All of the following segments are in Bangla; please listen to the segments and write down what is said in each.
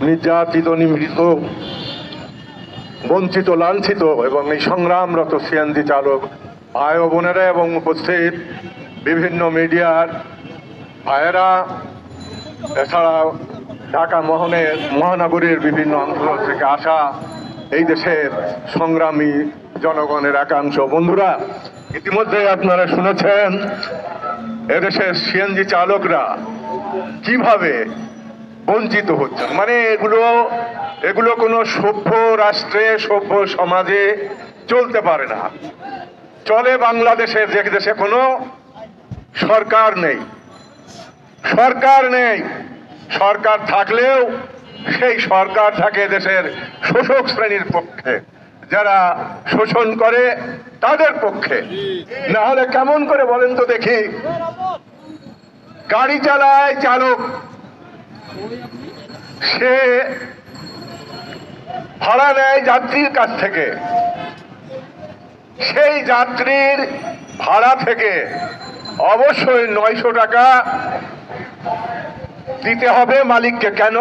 নির্যাতিত, নিমৃত, বঞ্চিত, লাঞ্ছিত এবং এই সংগ্রামরত সিএনজি চালক ভাই বোনেরা এবং উপস্থিত বিভিন্ন মিডিয়ার ভাইয়েরা, এছাড়া ঢাকা মহনের মহানগরীর বিভিন্ন অঞ্চল থেকে আসা এই দেশের সংগ্রামী জনগণের একাংশ। বন্ধুরা, ইতিমধ্যে আপনারা শুনেছেন, এদেশের সিএনজি চালকরা কীভাবে বঞ্চিত হচ্ছেন মানে এগুলো এগুলো কোনো সভ্য রাষ্ট্রে, সভ্য সমাজে চলতে পারে না। চলে বাংলাদেশের যে দেশে কোনো সরকার নেই। সরকার নেই। সরকার থাকলেও সেই সরকার থাকে দেশের শোষক শ্রেণির পক্ষে। যারা শোষণ করে, তাদের পক্ষে। না হলে কেমন করে বলেন তো দেখি? গাড়ি চালায় চালক সে ভাড়া নেয় যাত্রীর কাছ থেকে। সেই যাত্রীর ভাড়া থেকে অবশ্যই নয়শো টাকা দিতে হবে মালিককে। কেন?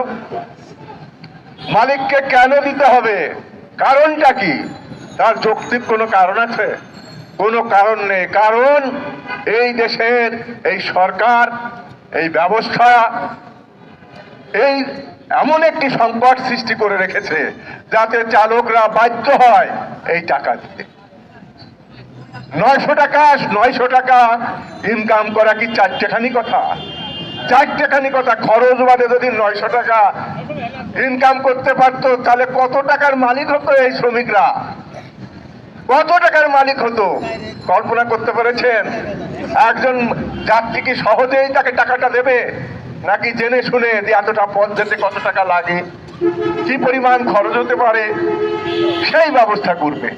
মালিককে কেন দিতে হবে? কারণটা কি? তার যৌক্তিক কোনো কারণ আছে? কোনো কারণ নেই। কারণ এই দেশের এই সরকার, এই ব্যবস্থা এই এমন একটি সংকট সৃষ্টি করে রেখেছে যাতে চালকরা বাধ্য হয় এই টাকা দিতে নয়শো টাকা নয়শো টাকা ইনকাম করা কি চারটেখানি কথা? চারটেখানি কথা, খরচ বাদে যদি নয়শো টাকা ইনকাম করতে পারতো, তাহলে কত টাকার মালিক হতো এই শ্রমিকরা? কত টাকার মালিক হতো? কল্পনা করতে পেরেছেন? একজন যাত্রী কি সহজেই তাকে টাকাটা দেবে? নাকি জেনে শুনে যে এতটা পথ যেতে কত টাকা লাগে? কি পরিমাণ খরচ হতে পারে? সেই ব্যবস্থা করবে।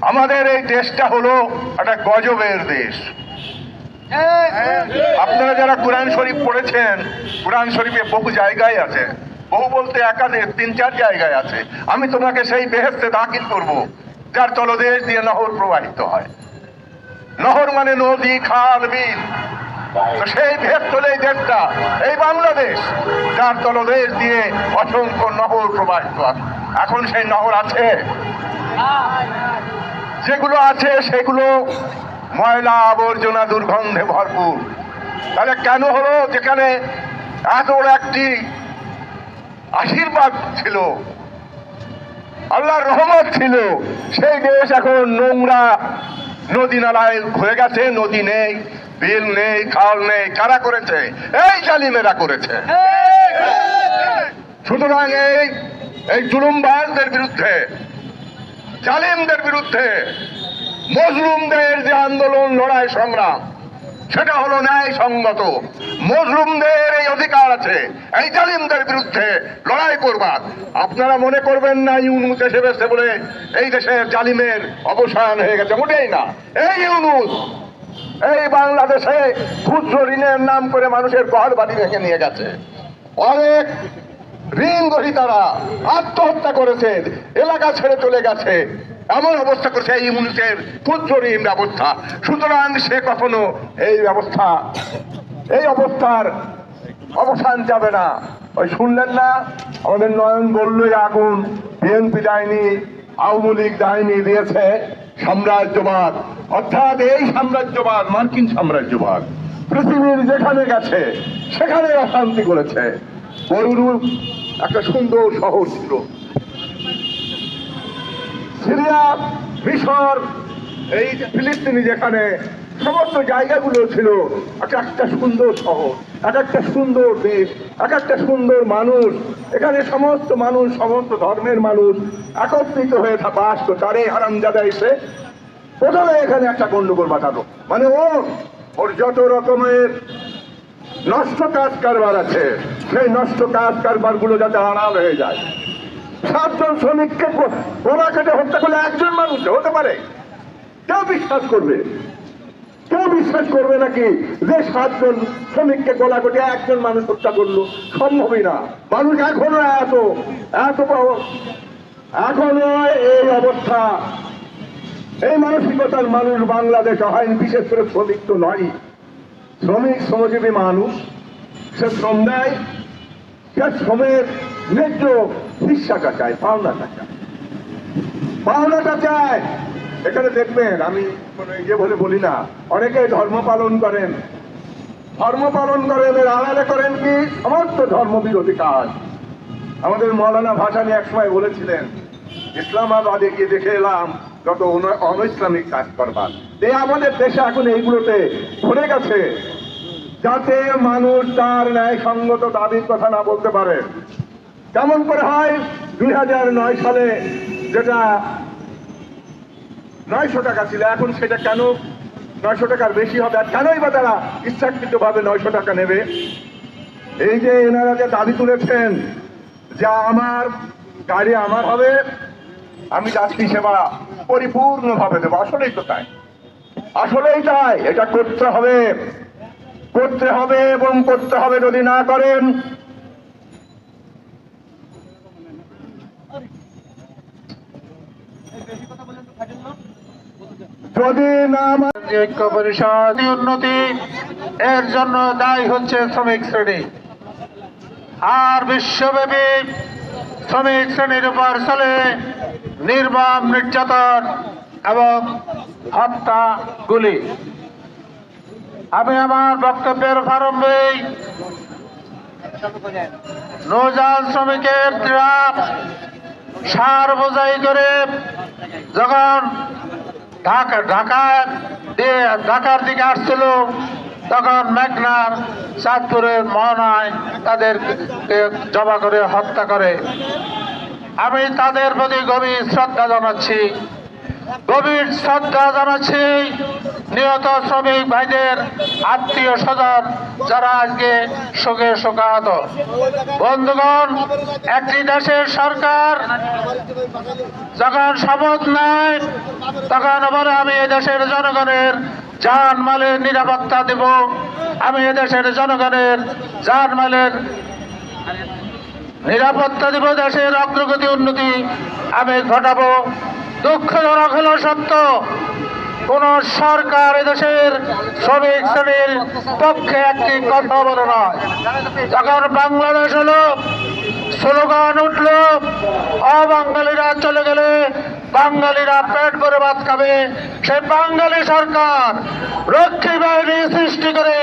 আমাদের এই দেশটা হলো একটা গজবের দেশ। আপনারা যারা কোরআন শরীফ পড়েছেন, কোরআন শরীফে বহু জায়গায় আছে। বহু বলতে একাধিক তিন, চার জায়গায় আছে। আমি তোমাকে সেই বেহেস্তে দাখিল করব, যার তলদেশ দিয়ে নহর প্রবাহিত হয়। নহর মানে নদী, খাল, বিল। সেই ভেদ চলে এই দেশটা, এই বাংলাদেশ, যার তলদেশ দিয়ে অসংখ্য নহর প্রবাহিত আছে। এখন সেই নহর আছে। যেগুলো আছে, সেগুলো ময়লা আবর্জনা দুর্গন্ধে ভরপুর। তাহলে কেন হলো? যেখানে এত একটি আশীর্বাদ ছিল, আল্লাহর রহমত ছিল, সেই দেশ এখন নোংরা, নদী নালায় হয়ে গেছে, নদী নেই। বিল নেই, খাল নেই, কারা করেছে? এই জালিমেরা করেছে। সুতরাং এই এই জুলুমবাজদের বিরুদ্ধে, জালিমদের বিরুদ্ধে মজলুমদের যে আন্দোলন, লড়াই, সংগ্রাম, সেটা হলো ন্যায় সঙ্গত মজলুমদের এই অধিকার আছে, এই জালিমদের বিরুদ্ধে লড়াই করবার আপনারা মনে করবেন না, ইউনুস এসে বলে, এই দেশের জালিমের অবসান হয়ে গেছে, মোটেই না। এই ইউনুস এই বাংলাদেশে ক্ষুদ্র ঋণের নাম করে মানুষের ঘর বাড়ি ভেঙে নিয়ে গেছে। অনেক ঋণ গ্রহীতারা আত্মহত্যা করেছে, এলাকা ছেড়ে চলে গেছে। এমন অবস্থা করছে এই ইউনিটের ক্ষুদ্র ঋণ ব্যবস্থা। সুতরাং সে কখনো এই ব্যবস্থা, এই অবস্থার অবসান যাবে না। ওই শুনলেন না? আমাদের নয়ন বললই আগুন বিএনপি দেয়নি, আওয়ামী লীগ দেয়নি, দিয়েছে। সাম্রাজ্যবাদ। অর্থাৎ এই সাম্রাজ্যবাদ মার্কিন সাম্রাজ্যবাদ পৃথিবীর যেখানে গেছে, সেখানে অশান্তি করেছে। বরুরূপ একটা সুন্দর শহর ছিল। সিরিয়া, মিশর, এই ফিলিস্তিনি যেখানে সমস্ত জায়গাগুলো ছিল, এক একটা সুন্দর শহর, এক একটা সুন্দর দেশ, এক একটা সুন্দর মানুষ, এখানে সমস্ত মানুষ, সমস্ত ধর্মের মানুষ একত্রিত হয়ে থাকা আসতো তারে হারামজাদা এসে প্রথমে এখানে একটা গন্ডগোল বাঁধালো। মানে ওর ওর যত রকমের নষ্ট কাজ কারবার আছে, সেই নষ্ট কাজ কারবারগুলো যাতে আড়াল হয়ে যায়। সাতজন শ্রমিককে গলা কেটে হত্যা করলে একজন মানুষ হতে পারে। কেউ বিশ্বাস করবে? কেউ বিশ্বাস করবে নাকি যে সাতজন শ্রমিককে গলা কেটে একজন মানুষ হত্যা করল? সম্ভবই না। মানুষ এখনও এত এত এখনও এই অবস্থা। এই মানসিকতার মানুষ বাংলাদেশে হয়নি বিশেষ করে শ্রমিক তো নয়। শ্রমিক, শ্রমজীবী মানুষ, সে শ্রম দেয়, সে শ্রমের ন্যায্য হিস্সাটা চায়, পাওনাটা চায়। পাওনাটা চায়। এখানে দেখবেন, আমি মানে ইয়ে বলে বলি না, অনেকে ধর্ম পালন করেন। ধর্ম পালন করেন এর আড়ালে করেন কি? সমস্ত ধর্ম বিরোধী কাজ। আমাদের মৌলানা ভাসানি একসময় বলেছিলেন, ইসলামাবাদে গিয়ে দেখে এলাম যত অন- অনৈসলামিক কাজ করবার। এই আমাদের দেশে এখন এইগুলোতে ভরে গেছে। যাতে মানুষ তার ন্যায় সঙ্গত দাবির কথা না বলতে পারে। কেমন করে হয় দুই নয় সালে যেটা নয়শো টাকা ছিল, এখন সেটা কেন নয়শো টাকার বেশি হবে? আর কেনই বা তারা ইচ্ছাকৃত ভাবে নয়শো টাকা নেবে? এই যে এনারা যে দাবি তুলেছেন যা আমার, গাড়ি আমার হবে, আমি যাত্রী সেবা পরিপূর্ণ ভাবে দেবো। আসলেই তো তাই। আসলেই তাই, এটা করতে হবে। করতে হবে এবং করতে হবে যদি না করেন, যদি না যে ঐক্য পরিষদ উন্নতি এর জন্য দায়ী হচ্ছে শ্রমিক শ্রেণি। আর বিশ্বব্যাপী শ্রমিক শ্রেণির উপর চলে নির্মম নির্যাতন এবং হত্যা গুলি আমি আমার বক্তব্যের প্রারম্ভেই নৌযান শ্রমিকের ট্রাক সার বোঝাই করে যখন ঢাকা ঢাকা ঢাকার দিকে আসছিল তখন মেঘনার চাঁদপুরের মহানায় তাদের জমা করে হত্যা করে। আমি তাদের প্রতি গভীর শ্রদ্ধা জানাচ্ছি। গভীর শ্রদ্ধা জানাচ্ছি নিহত শ্রমিক ভাইদের আত্মীয় স্বজন যারা আজকে শোকে শোকাহত। বন্ধুগণ, একটি দেশের সরকার যখন শপথ নেয়, তখন বলে, আমি দেশের জনগণের জান মালের নিরাপত্তা দেব। আমি এ দেশের জনগণের জান মালের নিরাপত্তা দেব, দেশের অগ্রগতি উন্নতি আমি ঘটাবো। দুঃখজনক হলো সত্য। কোন সরকার এদেশের শ্রমিক শ্রেণির পক্ষে একটি কথা বলে নয় যখন বাংলাদেশ হলো, স্লোগান উঠল, অবাঙালিরা চলে গেলে বাঙালিরা পেট ভরে ভাত খাবে। সেই বাঙালি সরকার রক্ষী বাহিনী সৃষ্টি করে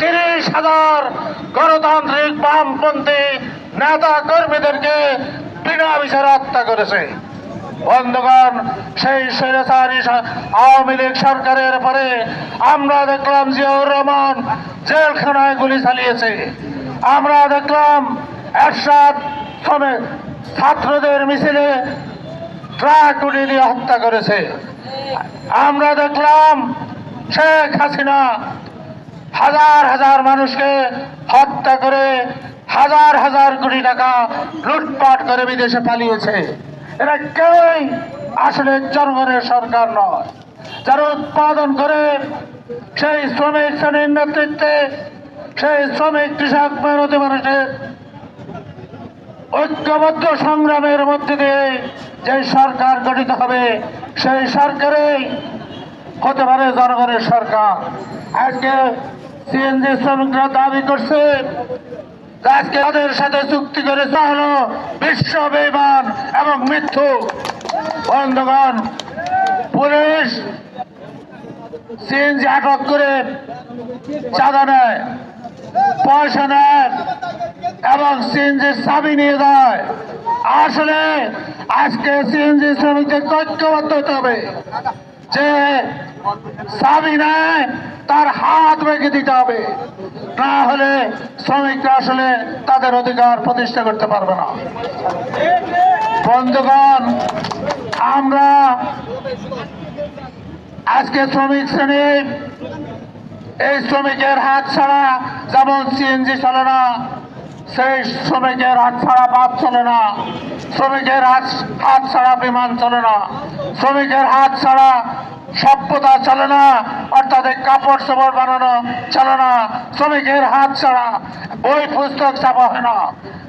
তিরিশ হাজার গণতান্ত্রিক বামপন্থী নেতা কর্মীদেরকে বিনা বিচারে হত্যা করেছে। বন্ধুগণ, সেই স্বৈরাচারী আওয়ামী লীগ সরকারের পরে আমরা দেখলাম জিয়াউর রহমান জেলখানায় গুলি চালিয়েছে। আমরা দেখলাম এরশাদ ছাত্রদের মিছিলে ট্রাক গুলি দিয়ে হত্যা করেছে। আমরা দেখলাম শেখ হাসিনা হাজার হাজার মানুষকে হত্যা করে হাজার হাজার কোটি টাকা লুটপাট করে বিদেশে পালিয়েছে। এরা কেউই আসলে জনগণের সরকার নয়। যারা উৎপাদন করে, সেই শ্রমিক শ্রেণির নেতৃত্বে, সেই শ্রমিক কৃষক মেহনতি মানুষের ঐক্যবদ্ধ সংগ্রামের মধ্যে দিয়ে যে সরকার গঠিত হবে, সেই সরকারেই হতে পারে জনগণের সরকার। আজকে সিএনজি শ্রমিকরা দাবি করছে আজকে তাদের সাথে চুক্তি করে তা হলো, বিশ্ব বেমান এবং মৃত্যু। বন্ধুগণ, পুলিশ সিএনজি আটক করে চাঁদা নেয়, পয়সা নেয় এবং সিএনজির চাবি নিয়ে যায়। আসলে আজকে সিএনজি শ্রমিকদের ঐক্যবদ্ধ হতে হবে। যে চাবি নেয়, তার হাত রেখে দিতে হবে। না হলে শ্রমিকরা আসলে তাদের অধিকার প্রতিষ্ঠা করতে পারবে না। বন্ধুগণ, আমরা আজকে শ্রমিক শ্রেণির এই শ্রমিকের হাত ছাড়া যেমন সিএনজি চলে না, সেই শ্রমিকের হাত ছাড়া বাদ চলে না, শ্রমিকের হাত হাত ছাড়া বিমান চলে না, শ্রমিকের হাত ছাড়া সভ্যতা চলে না অর্থাৎ কাপড় চোপড় বানানো চলে না শ্রমিকের হাত ছাড়া বই পুস্তক ছাপা হয় না।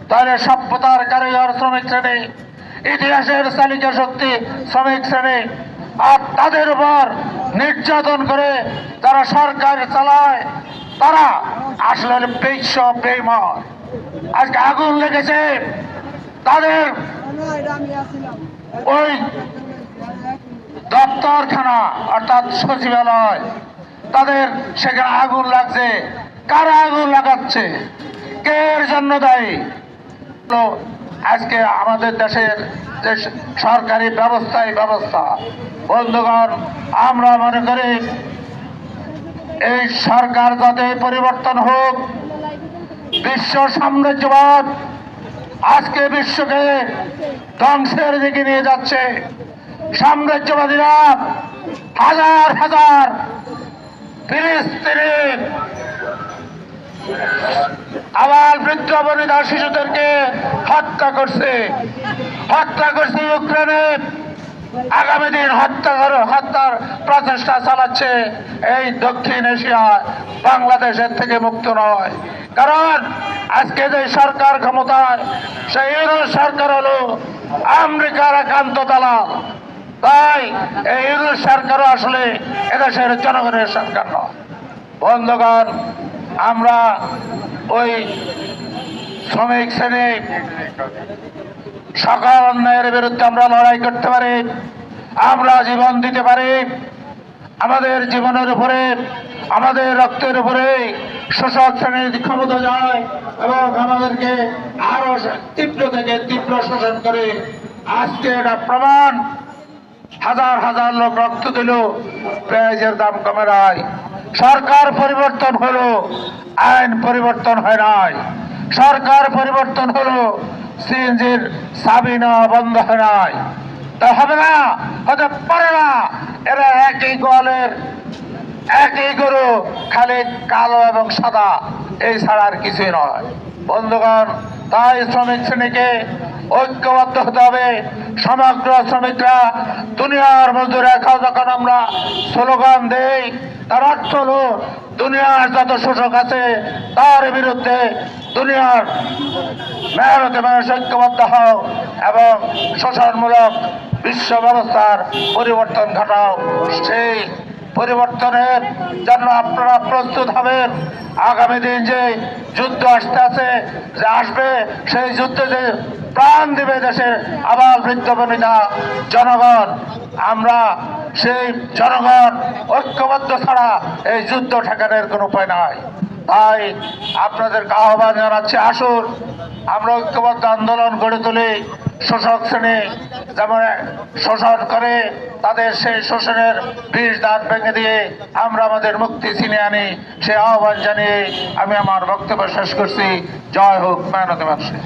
তাহলে সভ্যতার কারিগর শ্রমিক শ্রেণি ইতিহাসের চালিকা শক্তি শ্রমিক শ্রেণি আর তাদের উপর নির্যাতন করে যারা সরকার চালায় তারা আসলে বিশ্ব বেমান আজকে আগুন লেগেছে তাদের ওই দপ্তরখানা, অর্থাৎ সচিবালয়। তাদের সেখানে আগুন লাগছে। কারা আগুন লাগাচ্ছে? কে এর জন্য দায়ী? তো আজকে আমাদের দেশের যে সরকারি ব্যবস্থাই ব্যবস্থা। বন্ধুগণ, আমরা মনে করি এই সরকার যাতে পরিবর্তন হোক, বিশ্ব সাম্রাজ্যবাদ আজকে বিশ্বকে ধ্বংসের দিকে নিয়ে যাচ্ছে। সাম্রাজ্যবাদীরা হাজার হাজার ফিলিস্তিনের আবার বৃদ্ধ বনিতা শিশুদেরকে হত্যা করছে। হত্যা করছে ইউক্রেনে। আগামী দিন হত্যা কর- হত্যার প্রচেষ্টা চালাচ্ছে এই দক্ষিণ এশিয়া বাংলাদেশের থেকে মুক্ত নয়। কারণ আজকে যে সরকার ক্ষমতায়, সেই সরকার হলো আমেরিকার একান্ত দালাল। তাই এই ইউরোপ আসলে এদেশের জনগণের সরকার নয়। বন্ধুগণ, আমরা ওই শ্রমিক শ্রেণি সকল অন্যায়ের বিরুদ্ধে আমরা লড়াই করতে পারি, আমরা জীবন দিতে পারি। আমাদের জীবনের উপরে, আমাদের রক্তের উপরে শোষক শ্রেণির ক্ষমতা যায় এবং আমাদেরকে আরও তীব্র থেকে তীব্র শোষণ করে আজকে এটা প্রমাণ হাজার হাজার লোক রক্ত দিল, পেঁয়াজের দাম কমে নাই। সরকার পরিবর্তন হলো, আইন পরিবর্তন হয় নাই। সরকার পরিবর্তন হলো, সিএনজির সাবিনা বন্ধ হয় নাই। তা হবে না, হতে পারে না, এরা একই গোয়ালের, একই গরু, খালি কালো এবং সাদা, এই ছাড়া আর কিছুই নয়। বন্ধুগণ তাই শ্রমিক শ্রেণীকে ঐক্যবদ্ধ হতে হবে। সমগ্র শ্রমিকরা দুনিয়ার মজদুর খাও যখন আমরা স্লোগান দেই, তার অর্থ হলো দুনিয়ার যত শোষক আছে, তার বিরুদ্ধে দুনিয়ার মেহনতে মানুষ ঐক্যবদ্ধ হও এবং শোষণমূলক বিশ্ব ব্যবস্থার পরিবর্তন ঘটাও। সেই পরিবর্তনের জন্য আপনারা প্রস্তুত হবেন। আগামী দিন যে যুদ্ধ আসতে আছে, যে আসবে, সেই যুদ্ধে যে প্রাণ দেবে দেশের আবার বৃদ্ধ বনিতা জনগণ, আমরা সেই জনগণ ঐক্যবদ্ধ ছাড়া এই যুদ্ধ ঠেকানোর কোনো উপায় নাই। তাই আপনাদেরকে আহ্বান জানাচ্ছি, আসুন, আমরা ঐক্যবদ্ধ আন্দোলন গড়ে তুলি। শোষক শ্রেণি যেমন শোষণ করে, তাদের সেই শোষণের বিষ দাঁত ভেঙে দিয়ে আমরা আমাদের মুক্তি ছিনিয়ে আনি। সে আহ্বান জানিয়ে আমি আমার বক্তব্য শেষ করছি। জয় হোক মেহনতি মানুষের